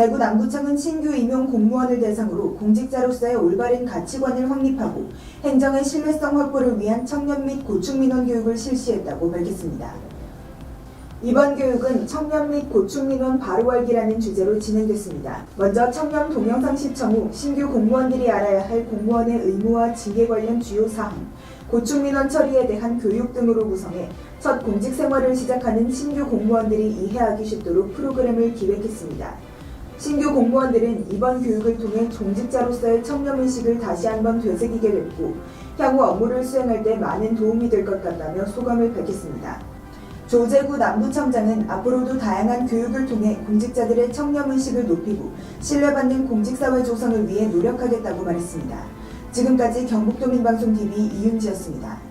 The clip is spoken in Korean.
대구 남구청은 신규 임용 공무원을 대상으로 공직자로서의 올바른 가치관을 확립하고 행정의 신뢰성 확보를 위한 청년 및 고충 민원 교육을 실시했다고 밝혔습니다. 이번 교육은 청년 및 고충 민원 바로 알기라는 주제로 진행됐습니다. 먼저 청년 동영상 시청 후 신규 공무원들이 알아야 할 공무원의 의무와 징계 관련 주요 사항, 고충 민원 처리에 대한 교육 등으로 구성해 첫 공직 생활을 시작하는 신규 공무원들이 이해하기 쉽도록 프로그램을 기획했습니다. 신규 공무원들은 이번 교육을 통해 종직자로서의 청렴의식을 다시 한번 되새기게 됐고 향후 업무를 수행할 때 많은 도움이 될 것 같다며 소감을 밝혔습니다. 조재구 남부청장은 앞으로도 다양한 교육을 통해 공직자들의 청렴의식을 높이고 신뢰받는 공직사회 조성을 위해 노력하겠다고 말했습니다. 지금까지 경북도민방송TV 이윤지였습니다.